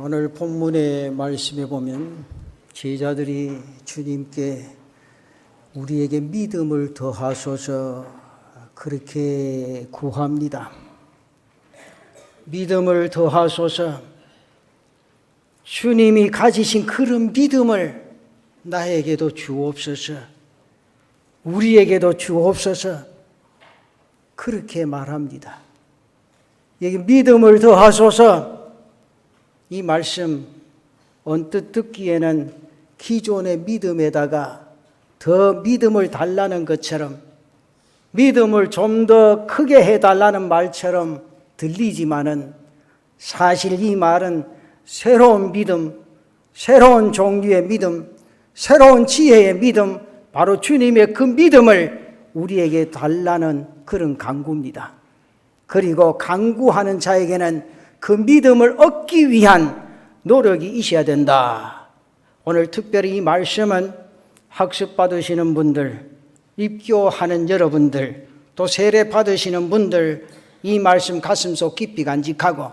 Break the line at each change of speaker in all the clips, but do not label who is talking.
오늘 본문의 말씀에 보면 제자들이 주님께 우리에게 믿음을 더하소서 그렇게 구합니다. 믿음을 더하소서 주님이 가지신 그런 믿음을 나에게도 주옵소서 우리에게도 주옵소서 그렇게 말합니다. 믿음을 더하소서 이 말씀 언뜻 듣기에는 기존의 믿음에다가 더 믿음을 달라는 것처럼 믿음을 좀 더 크게 해달라는 말처럼 들리지만은 사실 이 말은 새로운 믿음, 새로운 종류의 믿음, 새로운 지혜의 믿음, 바로 주님의 그 믿음을 우리에게 달라는 그런 강구입니다. 그리고 강구하는 자에게는 그 믿음을 얻기 위한 노력이 있어야 된다. 오늘 특별히 이 말씀은 학습 받으시는 분들, 입교하는 여러분들, 또 세례 받으시는 분들 이 말씀 가슴속 깊이 간직하고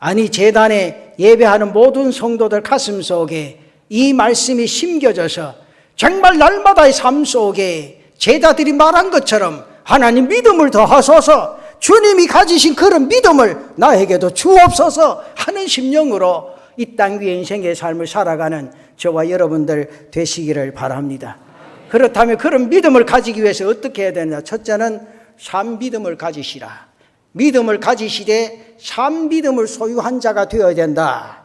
아니 재단에 예배하는 모든 성도들 가슴 속에 이 말씀이 심겨져서 정말 날마다의 삶 속에 제자들이 말한 것처럼 하나님 믿음을 더하소서 주님이 가지신 그런 믿음을 나에게도 주옵소서 하는 심령으로 이 땅 위에 인생의 삶을 살아가는 저와 여러분들 되시기를 바랍니다. 그렇다면 그런 믿음을 가지기 위해서 어떻게 해야 되느냐? 첫째는 산 믿음을 가지시라. 믿음을 가지시되 산 믿음을 소유한 자가 되어야 된다.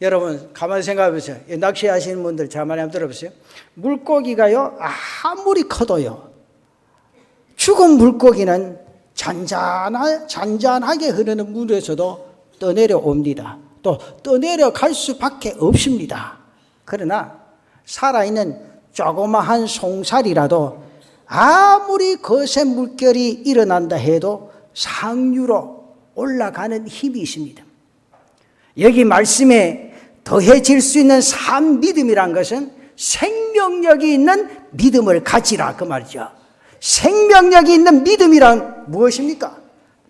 여러분 가만히 생각해 보세요. 낚시하시는 분들 제말 한번 들어보세요. 물고기가요 아무리 커도요 죽은 물고기는 잔잔하, 잔잔하게 흐르는 물에서도 떠내려 옵니다. 또 떠내려 갈 수밖에 없습니다. 그러나 살아있는 조그마한 송살이라도 아무리 거센 물결이 일어난다 해도 상류로 올라가는 힘이 있습니다. 여기 말씀에 더해질 수 있는 산 믿음이란 것은 생명력이 있는 믿음을 가지라 그 말이죠. 생명력이 있는 믿음이란 무엇입니까?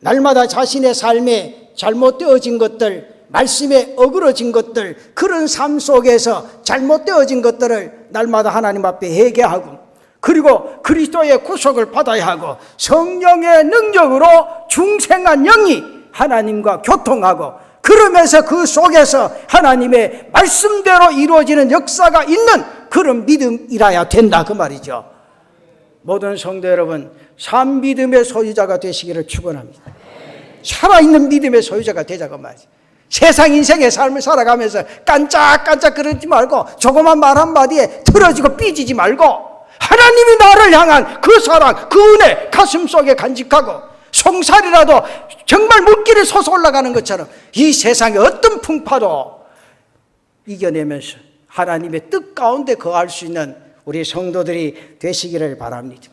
날마다 자신의 삶에 잘못되어진 것들, 말씀에 어그러진 것들, 그런 삶 속에서 잘못되어진 것들을 날마다 하나님 앞에 회개하고 그리고 그리스도의 구속을 받아야 하고 성령의 능력으로 중생한 영이 하나님과 교통하고 그러면서 그 속에서 하나님의 말씀대로 이루어지는 역사가 있는 그런 믿음이라야 된다 그 말이죠. 모든 성도 여러분, 산 믿음의 소유자가 되시기를 축원합니다. 살아있는 믿음의 소유자가 되자고 말이죠. 세상 인생의 삶을 살아가면서 깐짝깐짝 그러지 말고 조그만 말 한마디에 틀어지고 삐지지 말고 하나님이 나를 향한 그 사랑, 그 은혜 가슴 속에 간직하고 송살이라도 정말 물길에 솟아 올라가는 것처럼 이 세상의 어떤 풍파도 이겨내면서 하나님의 뜻 가운데 거할 수 있는 우리 성도들이 되시기를 바랍니다.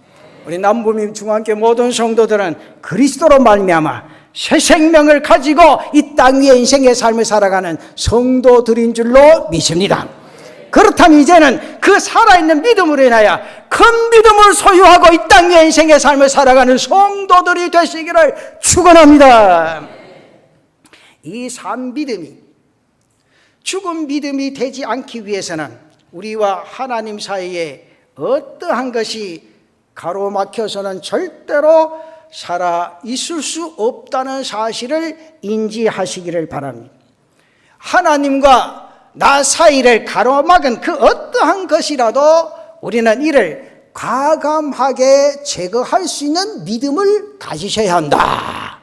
우리 남부민 중앙교 모든 성도들은 그리스도로 말미암아 새 생명을 가지고 이 땅 위에 인생의 삶을 살아가는 성도들인 줄로 믿습니다. 그렇다면 이제는 그 살아있는 믿음으로 인하여 큰 믿음을 소유하고 이 땅 위에 인생의 삶을 살아가는 성도들이 되시기를 축원합니다. 이산 믿음이 죽은 믿음이 되지 않기 위해서는 우리와 하나님 사이에 어떠한 것이 가로막혀서는 절대로 살아 있을 수 없다는 사실을 인지하시기를 바랍니다. 하나님과 나 사이를 가로막은 그 어떠한 것이라도 우리는 이를 과감하게 제거할 수 있는 믿음을 가지셔야 한다.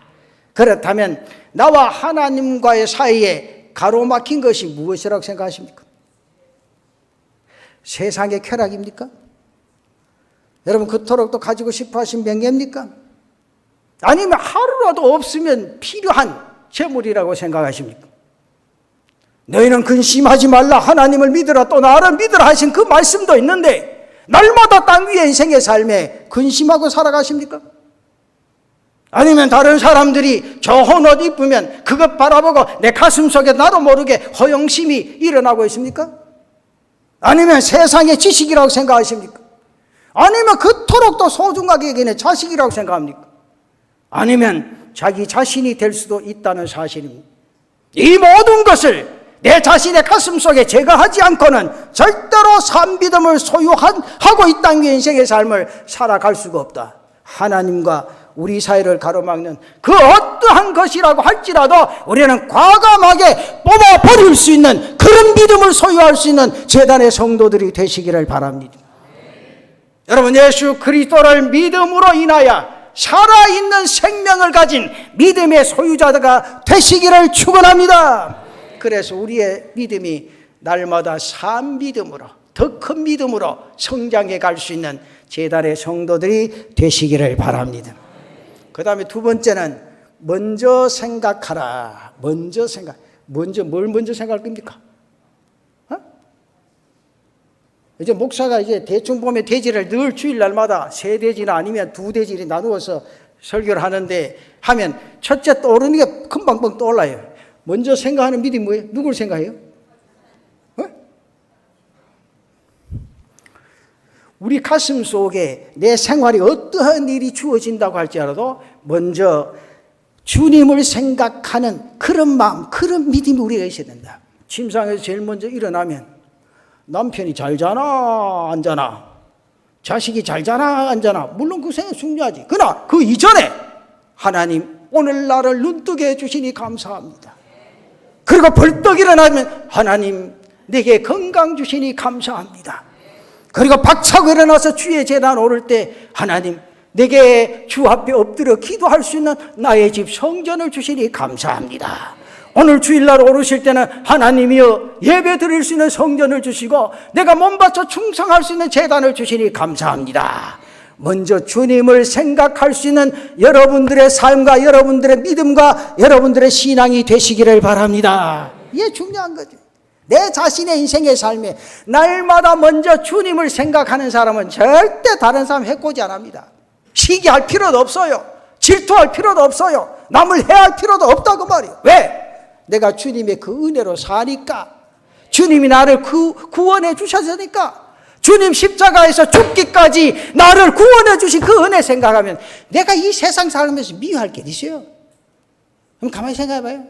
그렇다면 나와 하나님과의 사이에 가로막힌 것이 무엇이라고 생각하십니까? 세상의 쾌락입니까? 여러분 그토록 또 가지고 싶어 하신 명예입니까? 아니면 하루라도 없으면 필요한 재물이라고 생각하십니까? 너희는 근심하지 말라 하나님을 믿으라 또 나를 믿으라 하신 그 말씀도 있는데 날마다 땅 위에 인생의 삶에 근심하고 살아가십니까? 아니면 다른 사람들이 좋은 옷 입으면 그것 바라보고 내 가슴 속에 나도 모르게 허영심이 일어나고 있습니까? 아니면 세상의 지식이라고 생각하십니까? 아니면 그토록 또 소중하게 여기는 자식이라고 생각합니까? 아니면 자기 자신이 될 수도 있다는 사실입니다. 이 모든 것을 내 자신의 가슴 속에 제거하지 않고는 절대로 산 믿음을 소유하고 이땅 위의 인생의 삶을 살아갈 수가 없다. 하나님과 우리 사이를 가로막는 그 어떠한 것이라고 할지라도 우리는 과감하게 뽑아 버릴 수 있는 그런 믿음을 소유할 수 있는 재단의 성도들이 되시기를 바랍니다. 여러분 예수 그리스도를 믿음으로 인하여 살아있는 생명을 가진 믿음의 소유자가 되시기를 축원합니다. 그래서 우리의 믿음이 날마다 산 믿음으로 더 큰 믿음으로 성장해 갈 수 있는 재단의 성도들이 되시기를 바랍니다. 그 다음에 두 번째는 먼저 생각하라. 먼저 생각. 먼저 뭘 먼저 생각할 겁니까? 어? 이제 목사가 이제 대충 보면 대지를 늘 주일날마다 세 대지나 아니면 두 대지를 나누어서 설교를 하는데 하면 첫째 떠오르는 게 금방금방 떠올라요. 먼저 생각하는 믿음이 뭐예요? 누굴 생각해요? 우리 가슴 속에 내 생활이 어떠한 일이 주어진다고 할지라도 먼저 주님을 생각하는 그런 마음, 그런 믿음이 우리가 있어야 된다. 침상에서 제일 먼저 일어나면 남편이 잘 자나 안 자나 자식이 잘 자나 안 자나 물론 그 생각 중요하지. 그러나 그 이전에 하나님 오늘 나를 눈뜨게 해주시니 감사합니다. 그리고 벌떡 일어나면 하나님 내게 건강 주시니 감사합니다. 그리고 박차고 일어나서 주의 재단 오를 때 하나님 내게 주 앞에 엎드려 기도할 수 있는 나의 집 성전을 주시니 감사합니다. 오늘 주일날 오르실 때는 하나님이여 예배 드릴 수 있는 성전을 주시고 내가 몸 바쳐 충성할 수 있는 재단을 주시니 감사합니다. 먼저 주님을 생각할 수 있는 여러분들의 삶과 여러분들의 믿음과 여러분들의 신앙이 되시기를 바랍니다. 이게 중요한 거죠. 내 자신의 인생의 삶에 날마다 먼저 주님을 생각하는 사람은 절대 다른 사람 해코지 안 합니다. 시기할 필요도 없어요. 질투할 필요도 없어요. 남을 해할 필요도 없다고 말이에요. 왜? 내가 주님의 그 은혜로 사니까. 주님이 나를 구, 구원해 주셨으니까. 주님 십자가에서 죽기까지 나를 구원해 주신 그 은혜 생각하면 내가 이 세상 살면서 미워할 게 있어요. 그럼 가만히 생각해 봐요.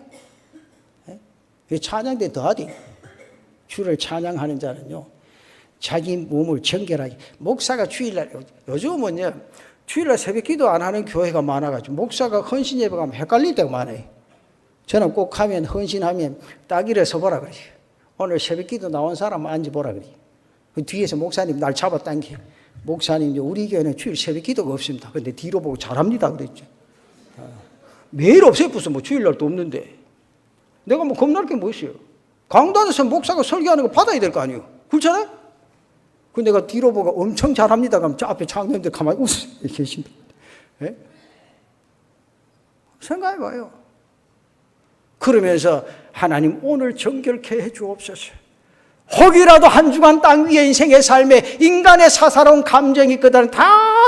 찬양 때 더하디. 주를 찬양하는 자는요. 자기 몸을 정결하게 목사가 주일날 요즘은요. 주일날 새벽 기도 안 하는 교회가 많아가지고 목사가 헌신 예배 가면 헷갈릴 때가 많아요. 저는 꼭 하면 헌신하면 따기를 서보라 그래요. 오늘 새벽 기도 나온 사람 앉아보라 그래요. 그 뒤에서 목사님 날 잡아당겨. 목사님, 우리 교회는 주일 새벽 기도가 없습니다. 근데 뒤로 보고 잘합니다. 그랬죠. 매일 없어요. 무슨 뭐 주일날도 없는데. 내가 뭐 겁날 게뭐 있어요. 강단에서 목사가 설교하는 거 받아야 될 거 아니에요. 그렇잖아요? 그 내가 뒤로 보고 엄청 잘합니다. 그럼 저 앞에 장로님들 가만히 웃으 계신다. 예? 생각해 봐요. 그러면서 하나님 오늘 정결케 해 주옵소서. 혹이라도 한 주간 땅 위에 인생의 삶에 인간의 사사로운 감정이 있거든 다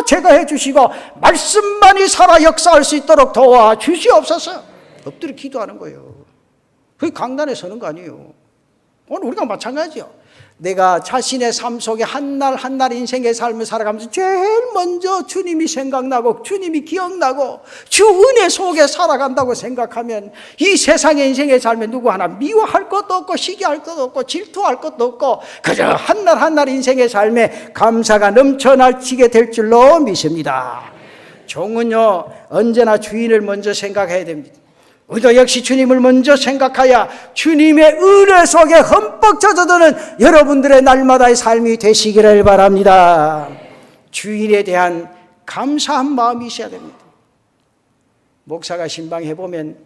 제거해 주시고 말씀만이 살아 역사할 수 있도록 도와 주시옵소서. 엎드려 기도하는 거예요. 그게 강단에 서는 거 아니에요. 오늘 우리가 마찬가지요. 내가 자신의 삶 속에 한 날 한 날 인생의 삶을 살아가면서 제일 먼저 주님이 생각나고 주님이 기억나고 주 은혜 속에 살아간다고 생각하면 이 세상의 인생의 삶에 누구 하나 미워할 것도 없고 시기할 것도 없고 질투할 것도 없고 그저 한 날 한 날 인생의 삶에 감사가 넘쳐날치게 될 줄로 믿습니다. 종은요 언제나 주인을 먼저 생각해야 됩니다. 우리도 역시 주님을 먼저 생각하여 주님의 은혜 속에 흠뻑 젖어드는 여러분들의 날마다의 삶이 되시기를 바랍니다. 주인에 대한 감사한 마음이 있어야 됩니다. 목사가 신방해 보면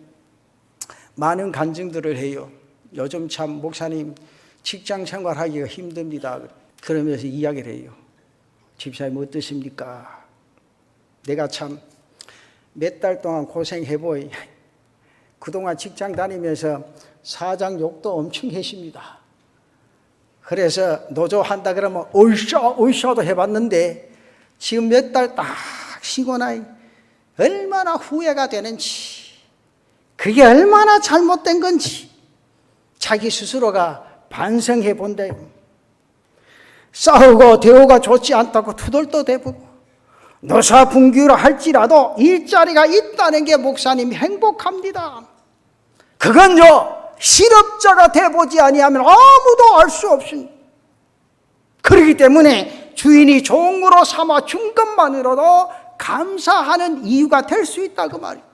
많은 간증들을 해요. 요즘 참 목사님 직장 생활하기가 힘듭니다. 그러면서 이야기를 해요. 집사님 어떠십니까? 내가 참 몇 달 동안 고생해 보이. 그동안 직장 다니면서 사장 욕도 엄청 했습니다. 그래서 노조 한다 그러면 얼싸 얼싸도 해봤는데 지금 몇 달 딱 쉬고 나니 얼마나 후회가 되는지 그게 얼마나 잘못된 건지 자기 스스로가 반성해 본대요. 싸우고 대우가 좋지 않다고 투덜떠대고 노사 분규를 할지라도 일자리가 있다는 게 목사님 행복합니다. 그건요, 실업자가 돼보지 아니하면 아무도 알 수 없습니다. 그렇기 때문에 주인이 종으로 삼아 준 것만으로도 감사하는 이유가 될 수 있다 그 말이에요.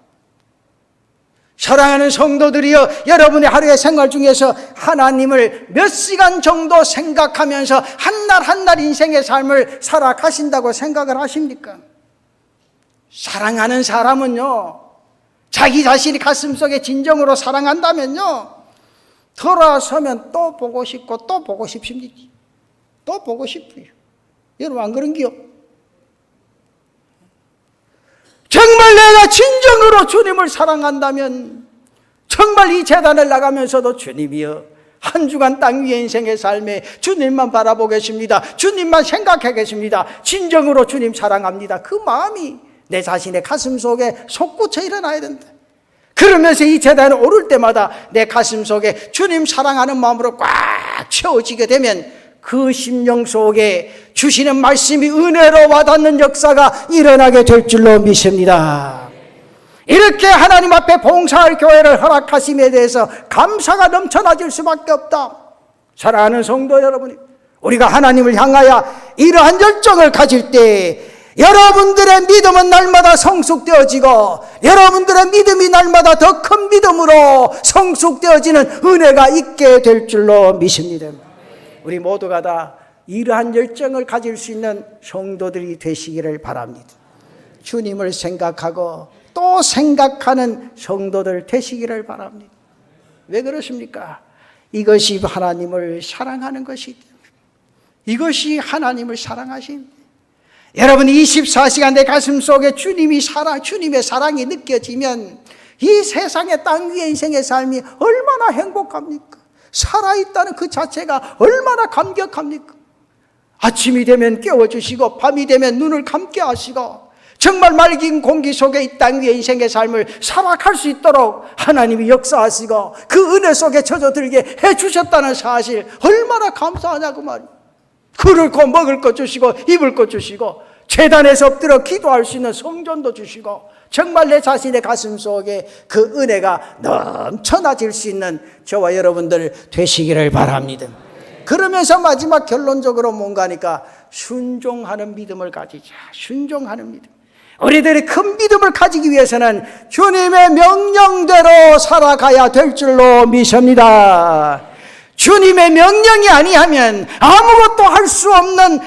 사랑하는 성도들이여 여러분의 하루의 생활 중에서 하나님을 몇 시간 정도 생각하면서 한 날 한 날 인생의 삶을 살아가신다고 생각을 하십니까? 사랑하는 사람은요 자기 자신이 가슴속에 진정으로 사랑한다면요 돌아서면 또 보고 싶고 또 보고 싶습니다 또 보고 싶어요 여러분 안 그런기요? 정말 내가 진정으로 주님을 사랑한다면 정말 이 재단을 나가면서도 주님이여 한 주간 땅 위의 인생의 삶에 주님만 바라보겠습니다. 주님만 생각하겠습니다. 진정으로 주님 사랑합니다. 그 마음이 내 자신의 가슴 속에 솟구쳐 일어나야 된다. 그러면서 이 재단에 오를 때마다 내 가슴 속에 주님 사랑하는 마음으로 꽉 채워지게 되면 그 심령 속에 주시는 말씀이 은혜로 와닿는 역사가 일어나게 될 줄로 믿습니다. 이렇게 하나님 앞에 봉사할 교회를 허락하심에 대해서 감사가 넘쳐나질 수밖에 없다. 사랑하는 성도 여러분, 우리가 하나님을 향하여 이러한 열정을 가질 때 여러분들의 믿음은 날마다 성숙되어지고 여러분들의 믿음이 날마다 더 큰 믿음으로 성숙되어지는 은혜가 있게 될 줄로 믿습니다. 우리 모두가 다 이러한 열정을 가질 수 있는 성도들이 되시기를 바랍니다. 주님을 생각하고 또 생각하는 성도들 되시기를 바랍니다. 왜 그렇습니까? 이것이 하나님을 사랑하는 때문에. 이것이 하나님을 사랑하십니다. 여러분 24시간 내 가슴 속에 주님이 사랑, 주님의 사랑이 느껴지면 이 세상의 땅 위의 인생의 삶이 얼마나 행복합니까? 살아 있다는 그 자체가 얼마나 감격합니까? 아침이 되면 깨워 주시고 밤이 되면 눈을 감게 하시고 정말 맑은 공기 속에 이 땅 위의 인생의 삶을 살아갈 수 있도록 하나님이 역사하시고 그 은혜 속에 젖어들게 해 주셨다는 사실 얼마나 감사하냐고 말이에요. 그를 거 먹을 것 주시고 입을 것 주시고 재단에서 엎드려 기도할 수 있는 성전도 주시고 정말 내 자신의 가슴 속에 그 은혜가 넘쳐나질 수 있는 저와 여러분들 되시기를 바랍니다. 그러면서 마지막 결론적으로 뭔가니까 순종하는 믿음을 가지자. 순종하는 믿음. 우리들이 큰 믿음을 가지기 위해서는 주님의 명령대로 살아가야 될 줄로 믿습니다. 주님의 명령이 아니하면 아무것도 할 수 없는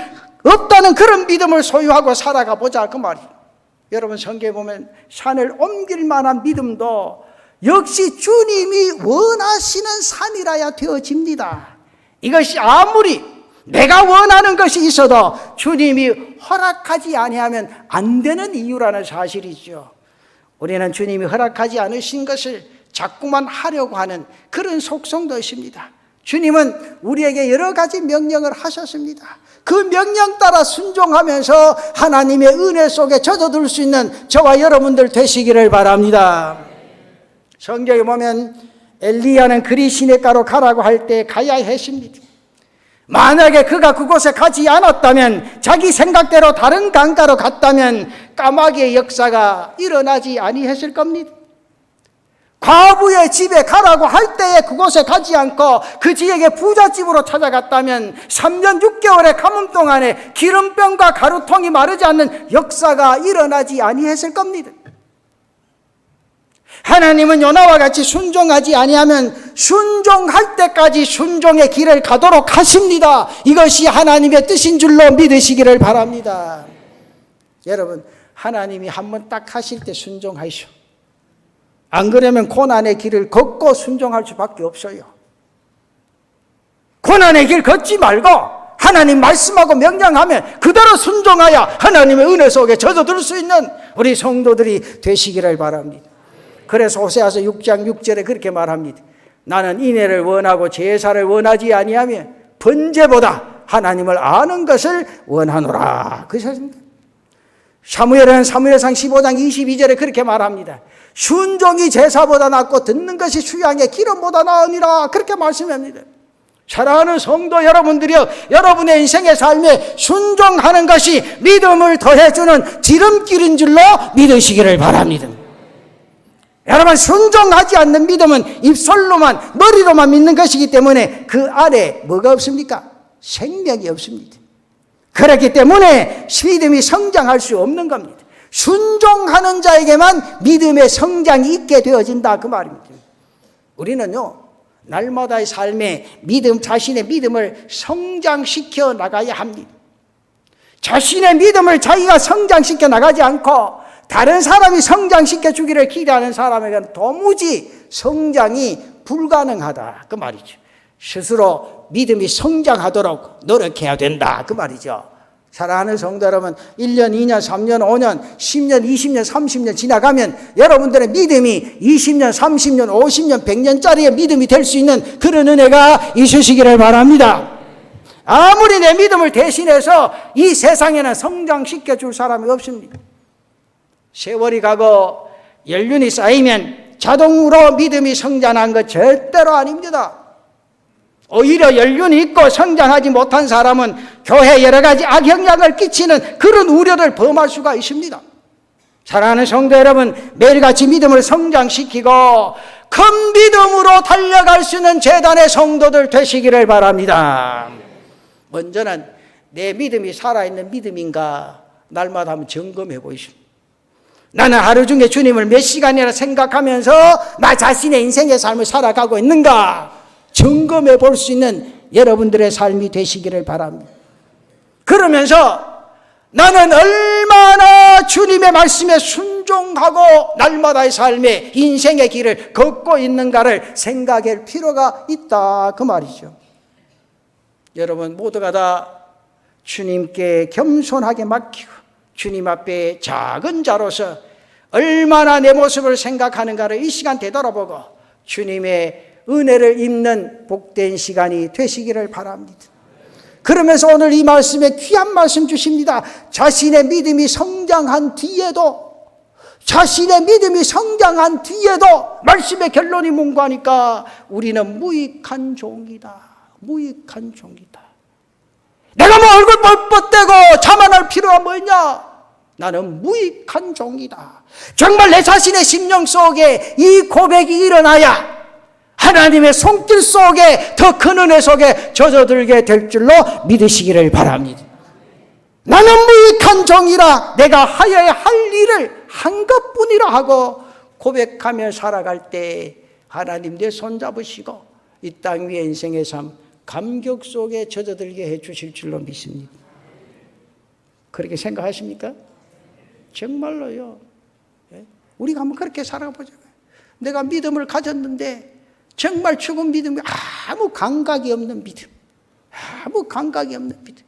없다는 그런 믿음을 소유하고 살아가 보자 그 말이에요. 여러분 성경에 보면 산을 옮길 만한 믿음도 역시 주님이 원하시는 산이라야 되어집니다. 이것이 아무리 내가 원하는 것이 있어도 주님이 허락하지 아니하면 안 되는 이유라는 사실이죠. 우리는 주님이 허락하지 않으신 것을 자꾸만 하려고 하는 그런 속성도 있습니다. 주님은 우리에게 여러 가지 명령을 하셨습니다. 그 명령 따라 순종하면서 하나님의 은혜 속에 젖어들 수 있는 저와 여러분들 되시기를 바랍니다. 성경에 보면 엘리야는 그리 시내가로 가라고 할 때 가야 했습니다. 만약에 그가 그곳에 가지 않았다면 자기 생각대로 다른 강가로 갔다면 까마귀의 역사가 일어나지 아니했을 겁니다. 과부의 집에 가라고 할 때에 그곳에 가지 않고 그 지역의 부잣집으로 찾아갔다면 3년 6개월의 가뭄 동안에 기름병과 가루통이 마르지 않는 역사가 일어나지 아니했을 겁니다. 하나님은 요나와 같이 순종하지 아니하면 순종할 때까지 순종의 길을 가도록 하십니다. 이것이 하나님의 뜻인 줄로 믿으시기를 바랍니다. 여러분, 하나님이 한 번 딱 하실 때 순종하시오. 안 그러면 고난의 길을 걷고 순종할 수밖에 없어요. 고난의 길 걷지 말고 하나님 말씀하고 명령하면 그대로 순종하여 하나님의 은혜 속에 젖어들 수 있는 우리 성도들이 되시기를 바랍니다. 그래서 호세아서 6장 6절에 그렇게 말합니다. 나는 인애를 원하고 제사를 원하지 아니하며 번제보다 하나님을 아는 것을 원하노라. 그것입니다. 사무엘은 사무엘상 15장 22절에 그렇게 말합니다. 순종이 제사보다 낫고 듣는 것이 수양의 기름보다 나으니라. 그렇게 말씀합니다. 사랑하는 성도 여러분들이여, 여러분의 인생의 삶에 순종하는 것이 믿음을 더해주는 지름길인 줄로 믿으시기를 바랍니다. 여러분 순종하지 않는 믿음은 입술로만 머리로만 믿는 것이기 때문에 그 안에 뭐가 없습니까? 생명이 없습니다. 그렇기 때문에 믿음이 성장할 수 없는 겁니다. 순종하는 자에게만 믿음의 성장이 있게 되어진다 그 말입니다. 우리는요 날마다의 삶에 믿음 자신의 믿음을 성장시켜 나가야 합니다. 자신의 믿음을 자기가 성장시켜 나가지 않고 다른 사람이 성장시켜 주기를 기대하는 사람에게는 도무지 성장이 불가능하다 그 말이죠. 스스로 믿음이 성장하도록 노력해야 된다 그 말이죠. 사랑하는 성도 여러분, 1년, 2년, 3년, 5년, 10년, 20년, 30년 지나가면 여러분들의 믿음이 20년, 30년, 50년, 100년짜리의 믿음이 될 수 있는 그런 은혜가 있으시기를 바랍니다. 아무리 내 믿음을 대신해서 이 세상에는 성장시켜 줄 사람이 없습니다. 세월이 가고 연륜이 쌓이면 자동으로 믿음이 성장한 것 절대로 아닙니다. 오히려 연륜이 있고 성장하지 못한 사람은 교회에 여러 가지 악영향을 끼치는 그런 우려를 범할 수가 있습니다. 사랑하는 성도 여러분, 매일같이 믿음을 성장시키고 큰 믿음으로 달려갈 수 있는 재단의 성도들 되시기를 바랍니다. 먼저는 내 믿음이 살아있는 믿음인가 날마다 한번 점검해 보십시오. 나는 하루 중에 주님을 몇 시간이나 생각하면서 나 자신의 인생의 삶을 살아가고 있는가 점검해 볼 수 있는 여러분들의 삶이 되시기를 바랍니다. 그러면서 나는 얼마나 주님의 말씀에 순종하고 날마다의 삶에 인생의 길을 걷고 있는가를 생각할 필요가 있다 그 말이죠. 여러분 모두가 다 주님께 겸손하게 맡기고 주님 앞에 작은 자로서 얼마나 내 모습을 생각하는가를 이 시간 되돌아보고 주님의 은혜를 입는 복된 시간이 되시기를 바랍니다. 그러면서 오늘 이 말씀에 귀한 말씀 주십니다. 자신의 믿음이 성장한 뒤에도 자신의 믿음이 성장한 뒤에도 말씀의 결론이 뭔가 하니까 우리는 무익한 종이다. 무익한 종이다. 내가 뭐 얼굴 뻣뻣대고 자만할 필요가 뭐냐? 나는 무익한 종이다. 정말 내 자신의 심령 속에 이 고백이 일어나야 하나님의 손길 속에 더 큰 은혜 속에 젖어들게 될 줄로 믿으시기를 바랍니다. 나는 무익한 종이라 내가 하여야 할 일을 한 것뿐이라 하고 고백하며 살아갈 때 하나님 내 손잡으시고 이 땅 위의 인생의 삶 감격 속에 젖어들게 해 주실 줄로 믿습니다. 그렇게 생각하십니까? 정말로요. 예? 우리가 한번 그렇게 살아보자고요. 내가 믿음을 가졌는데 정말 죽은 믿음이 아무 감각이 없는 믿음. 아무 감각이 없는 믿음.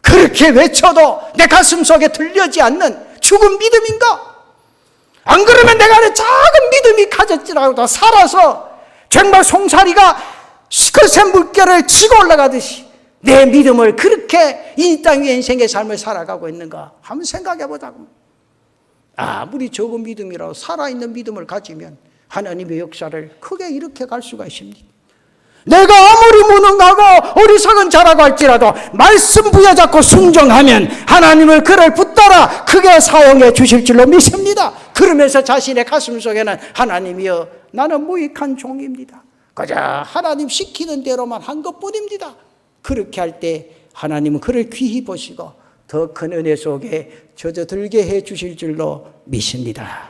그렇게 외쳐도 내 가슴 속에 들려지 않는 죽은 믿음인가? 안 그러면 내가 안에 작은 믿음이 가졌지라도 살아서 정말 송사리가 시커센 물결을 치고 올라가듯이 내 믿음을 그렇게 이 땅 위의 인생의 삶을 살아가고 있는가 한번 생각해 보자고. 아무리 적은 믿음이라도 살아있는 믿음을 가지면 하나님의 역사를 크게 이렇게 갈 수가 있습니다. 내가 아무리 무능하고 어리석은 자라고 할지라도 말씀 부여잡고 순종하면 하나님을 그를 붙들어 크게 사용해 주실 줄로 믿습니다. 그러면서 자신의 가슴 속에는 하나님이여 나는 무익한 종입니다. 그저 하나님 시키는 대로만 한 것뿐입니다. 그렇게 할 때 하나님은 그를 귀히 보시고 더 큰 은혜 속에 젖어들게 해 주실 줄로 믿습니다.